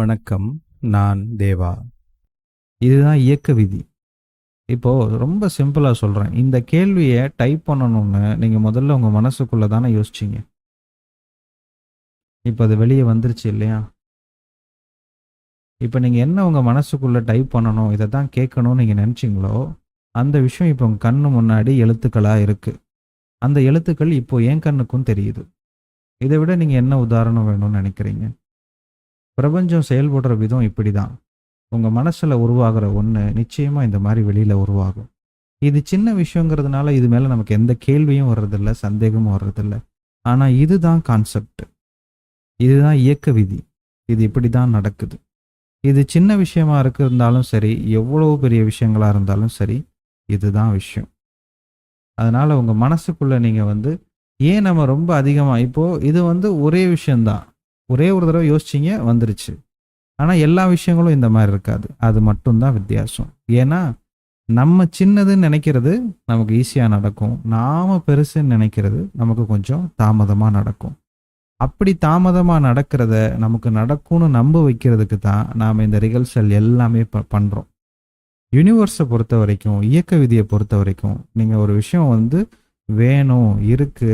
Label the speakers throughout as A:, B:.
A: வணக்கம் நான் தேவா. இதுதான் இயக்க விதி. இப்போது ரொம்ப சிம்பிளாக சொல்கிறேன் இந்த கேள்வியை டைப் பண்ணணும்னு நீங்கள் முதல்ல உங்கள் மனசுக்குள்ளே தானே யோசிச்சீங்க. இப்போ அது வெளியே வந்துருச்சு இல்லையா? இப்போ நீங்கள் என்ன உங்கள் மனசுக்குள்ளே டைப் பண்ணணும் இதை தான் கேட்கணும்னு நீங்கள் நினச்சிங்களோ அந்த விஷயம் இப்போ உங்கள் கண்ணு முன்னாடி எழுத்துக்களாக இருக்குது அந்த எழுத்துக்கள் இப்போ என் கண்ணுக்கும் தெரியுது. இதை விட நீங்கள் என்ன உதாரணம் வேணும்னு நினைக்கிறீங்க? பிரபஞ்சம் செயல்படுற விதம் இப்படி தான் உங்கள் மனசில் உருவாகிற ஒன்று நிச்சயமாக இந்த மாதிரி வெளியில் உருவாகும். இது சின்ன விஷயங்கிறதுனால இது மேலே நமக்கு எந்த கேள்வியும் வர்றதில்ல சந்தேகமும் வர்றதில்ல. ஆனால் இதுதான் கான்செப்ட் இதுதான் இயக்க விதி. இது இப்படி தான் நடக்குது. இது சின்ன விஷயமா இருந்தாலும் சரி எவ்வளோ பெரிய விஷயங்களாக இருந்தாலும் சரி இதுதான் விஷயம். அதனால் உங்கள் மனசுக்குள்ளே நீங்கள் வந்து ஏன் நம்ம ரொம்ப அதிகமாக இப்போது இது வந்து ஒரே விஷயந்தான் ஒரே ஒரு தடவை யோசிச்சீங்க வந்துருச்சு. ஆனால் எல்லா விஷயங்களும் இந்த மாதிரி இருக்காது. அது மட்டும்தான் வித்தியாசம். ஏன்னா நம்ம சின்னதுன்னு நினைக்கிறது நமக்கு ஈஸியாக நடக்கும். நாம் பெருசுன்னு நினைக்கிறது நமக்கு கொஞ்சம் தாமதமாக நடக்கும். அப்படி தாமதமாக நடக்கிறத நமக்கு நடக்கும்னு நம்ப வைக்கிறதுக்கு தான் நாம் இந்த ரிகல்சல் எல்லாமே ப- பண்ணுறோம் யூனிவர்ஸை பொறுத்த வரைக்கும் இயக்க விதியை பொறுத்த வரைக்கும் நீங்கள் ஒரு விஷயம் வந்து வேணும் இருக்கு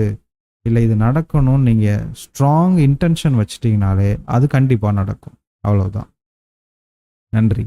A: இல்லை இது நடக்கணும்னு நீங்கள் ஸ்ட்ராங் இன்டென்ஷன் வச்சிட்டிங்கனாலே அது கண்டிப்பாக நடக்கும். அவ்வளோதான் நன்றி